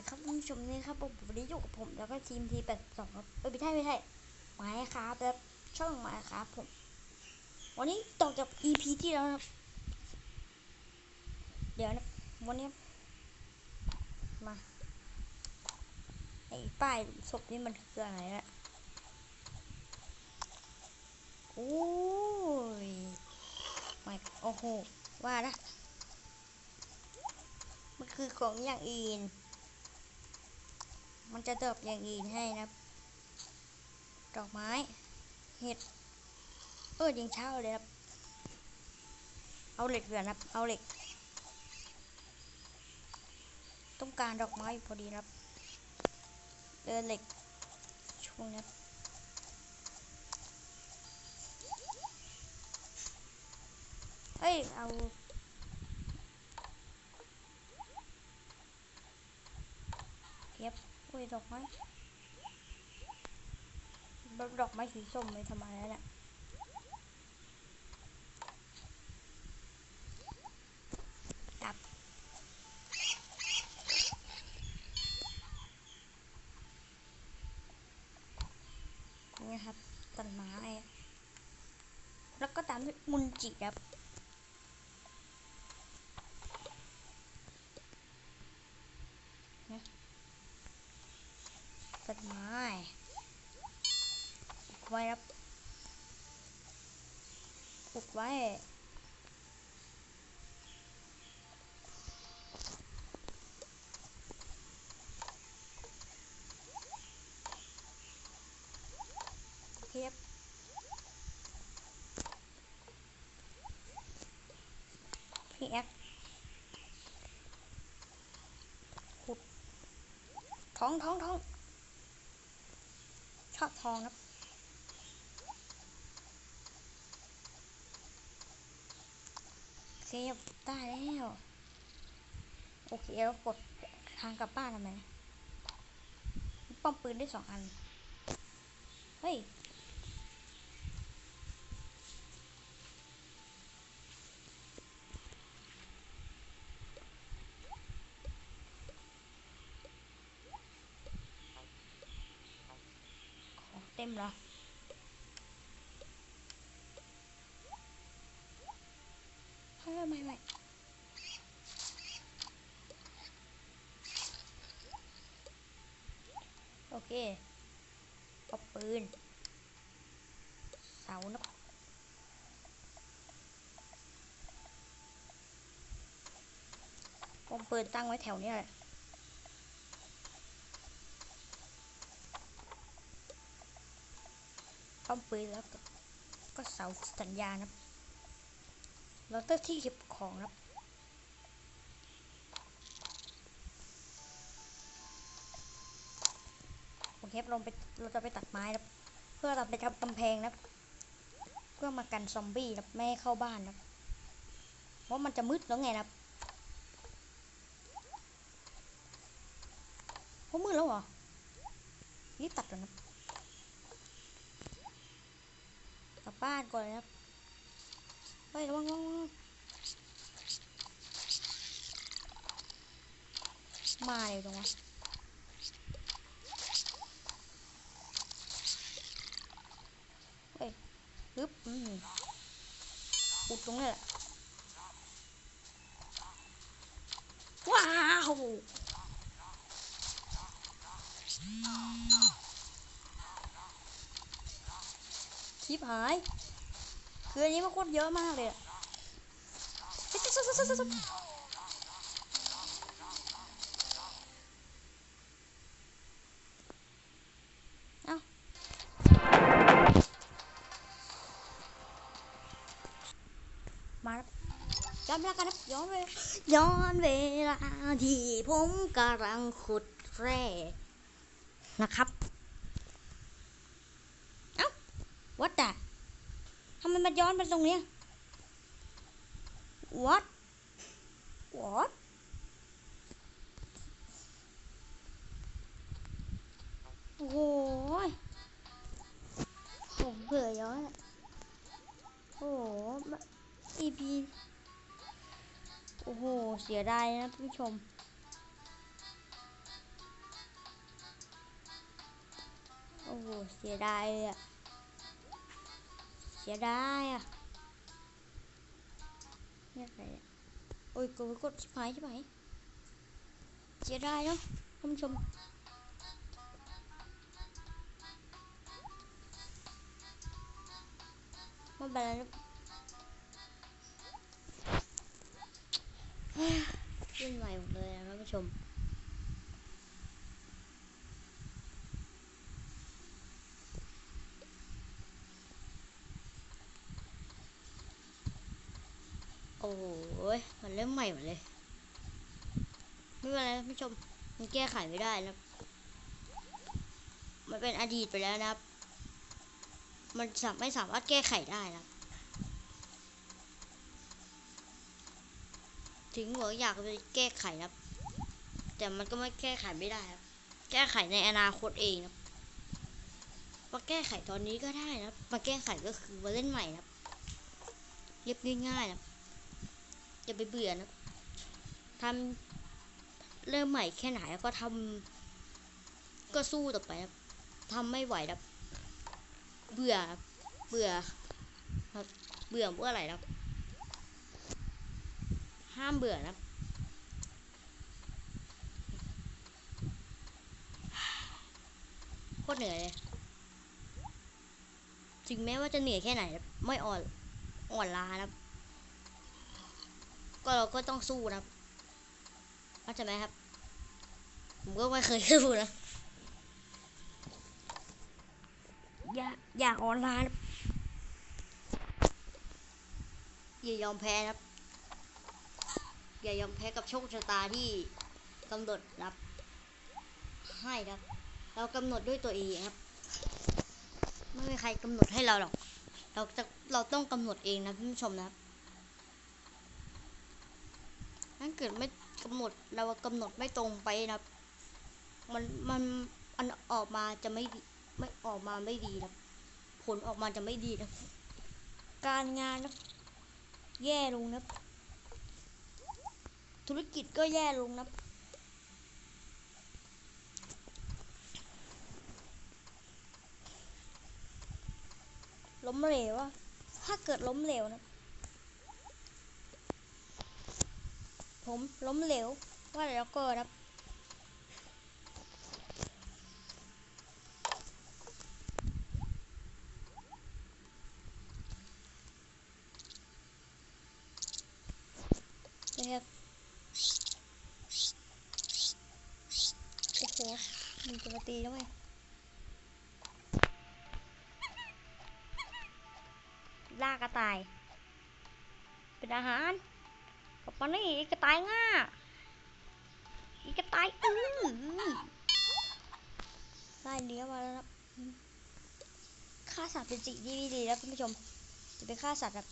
ดีครับผู้ชมนี่ครับผมวันนี้อยู่กับผมแล้วก็ทีมทีแปดสองครับเออไม่ใช่ไม่ใช่ไม้ครับแล้วช่องไม้ครับผม วันนี้ต่อจาก EP ที่แล้วนะครับเดี๋ยวนะวันนี้มาไอ้ป้ายศพนี่มันคืออะไรละโอ้ยไม่โอ้โหว่านะมันคือของอย่างอื่น มันจะดอกอย่างอื่นให้นะ ดอกไม้ เห็ด เออยิงเช้าเลยครับ เอาเหล็กเหลือนะครับ เอาเหล็ก ต้องการดอกไม้พอดีนะครับ เดินเหล็ก ช่วงนี้เฮ้ย เอาเก็บ อุ้ยดอกไม้ดอกไม้สีส้มเลยทำไมแล้วเนี่ยดับนี่ครับต้นไม้แล้วก็ตามด้วยมุนจิครับ ต้นไม้ปลูก ไว้ครับปลูกไว้ โอเคครับพี่แอ๊กขุดท้องท้องท้องชอบทองครับ โอ เคได้แล้ว โอเคแล้วกดทางกลับบ้านทำไมป้อมปืนได้สองอัน เฮ้ยเต็มเหรอ เฮ้ยไม่ไม่โอ เคเอาปืน เสานะผมปืนตั้งไว้แถวนี้แหละป้อมปืนแล้วก็เสาสัญญาณนะครับแล้วก็ที่เก็บของนะ เคครับเราไปเราจะไปตัดไม้ครับ เพื่อเราไปทำกำแพงนะเพื่อมากันซอมบี้นะครับไม่ให้เข้าบ้านนะครับเพราะมันจะมืดแล้วไงนะครับเพราะมืดแล้วเหรอรีบตัดก่อนนะกลับบ้านก่อนเลยครับเฮ้ยระวังระวังระวังมาเลยตรงวะเฮ้ย ปึ๊บอุดตรงนี้แหละว้าวชิบหาย คืออันนี้มันโคตรเยอะมากเลยอะ ย้วลากันนะย้อนเวลาย้อนเวลาที่ผมกำลังขุดแร่นะครับ เอ้าวัดแต่ทำไมมันย้อนไปตรงเนี้ย what what โอ้โหยผมเบื่อย้อนโอ้โห EP โอ้โห เสียดายนะท่านผู้ชม โอ้โห เสียดายเลยอะเสียดายอะเนี่ยอะไรอะโอ้ยกูกดชิบหายชิบหายเสียดายเนาะท่านผู้ชมไม่เป็นไร นะเฮ้ยเล่นใหม่หมดเลยนะท่านผู้ชม โอ้ยมันเริ่มใหม่หมดเลย ไม่เป็นไรท่านผู้ชม มันแก้ไขไม่ได้นะ มันเป็นอดีตไปแล้วนะครับ มันไม่สามารถแก้ไขได้นะครับ ถึงหัวอยากจะแก้ไขนะครับ แต่มันก็ไม่แก้ไขไม่ได้ครับ แก้ไขในอนาคตเองนะครับมาแก้ไขตอนนี้ก็ได้นะครับมาแก้ไขก็คือมาเล่นใหม่นะครับเรียบง่ายๆนะครับอย่าไปเบื่อนะครับทำเริ่มใหม่แค่ไหนแล้วก็ทำก็สู้ต่อไปครับทำไม่ไหวครับเบื่อ เบื่อครับเบื่อเมื่อไหร่ครับ ห้ามเบื่อนะโคตรเหนื่อยเลยถึงแม้ว่าจะเหนื่อยแค่ไหน ไม่อ่อนอ่อนล้านะก็เราก็ต้องสู้นะเข้าใจไหมครับ ผมก็ไม่เคยสู้นะอย่าอย่าอ่อนล้านะอย่ายอมแพ้นะครับ อย่ายอมแพ้กับโชคชะตาที่กำหนดรับ ให้ครับ เรากำหนดด้วยตัวเองครับ ไม่มีใครกำหนดให้เราหรอก เราจะเราต้องกำหนดเองนะท่านผู้ชมนะครับถ้าเกิดไม่กำหนดเรากำหนดไม่ตรงไปนะครับ มันมันมันออกมาจะไม่ไม่ออกมาไม่ดีนะผลออกมาจะไม่ดีนะการงานนะแย่ลงนะ ธุรกิจก็แย่ลงนะล้มเหลวอะถ้าเกิดล้มเหลวนะ ผมล้มเหลวว่าแล้วก็ครับนะครับ โอ้โห มาตีแล้วไหมล่ากระต่าย เป็นอาหารกับมานี่อ้กระต่ายง่าอ้กระต่ายอื้อได้เลี้ยวมาแล้วครับฆ่าสัตว์เป็นสิ่งที่ดีแล้วท่านผู้ชม จะไปฆ่าสัตว์แบบ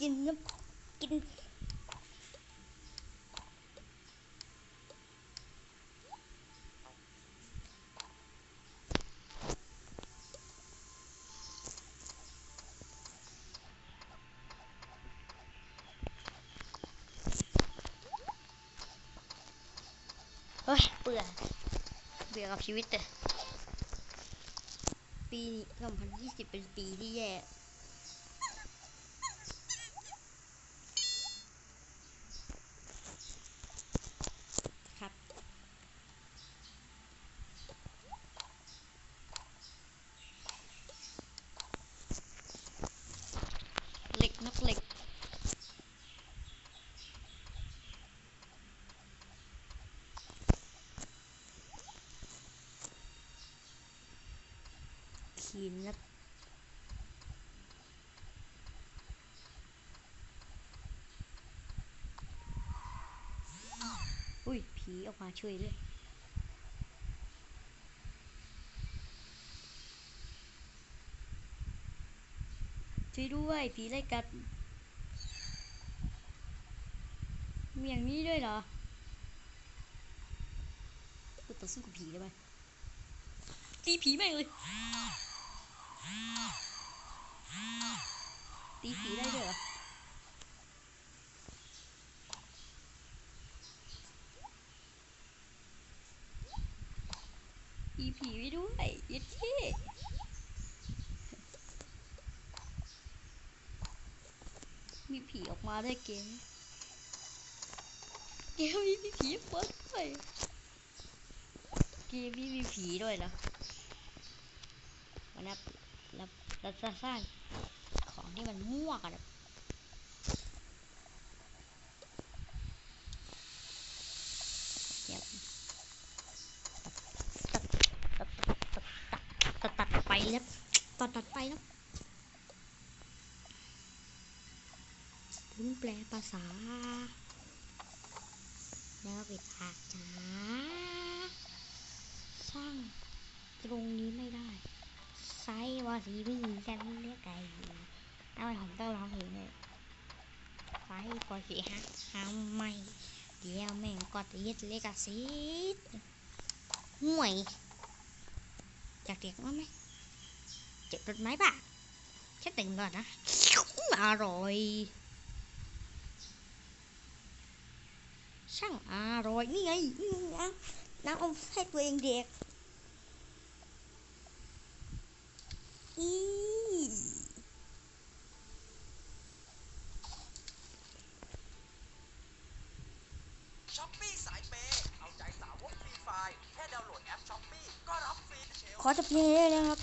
กินน้ำกิน เปื่อเบื่อกับชีวิตเลยปี 2020 เป็นปีที่แย่ ครับ เหล็กนักเหล็ก ขีนนะอุ้ยผีออกมาช่วยเลยช่วยด้วย ผีไล่กัด มีอย่างนี้ด้วยเหรอกูต่อสู้กับผีได้ไหมตีผีแม่งเลย ตีผีได้ด้วยเหรอเผีผีไว้ด้วยยัดเท่มีผีออกมาด้วยเกม เกมนี้มีผีเปิดด้วยเกมนี้มีผีด้วยเหรอวันนี้ เราจะสร้างของที่มันมั่วกันตัดตัดตัดตัดตัดตัดไปแล้วตัดตัดไปแล้วลุ้นแปลภาษา แล้วปิดปากจ้า สร้างตรงนี้ไม่ได้ ไซวาสีไม่มีกันเรียกไก่ทำไมผมต้องร้องเพลงเลยไซวาสีฮะทำไมเดี๋ยวแม่งก็จะยึดเลกาซีดห่วย อยากเรียกว่าไหมเจ็บรถไหมป่ะแค่ตื่นก่อนนะอร่อยช่างอร่อยนี่ไงนี่ไงนะน้ำอมให้ตัวเองเด็กอีช้อปปี้สายเปย์เอาใจสาวกฟรีไฟล์แค่ดาวน์โหลดแอปช้อปปี้ก็รับฟรีเชลขอจบเพลงเลยนะครับ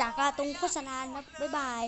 จากการตรงโฆษณานะครับ บ๊ายบาย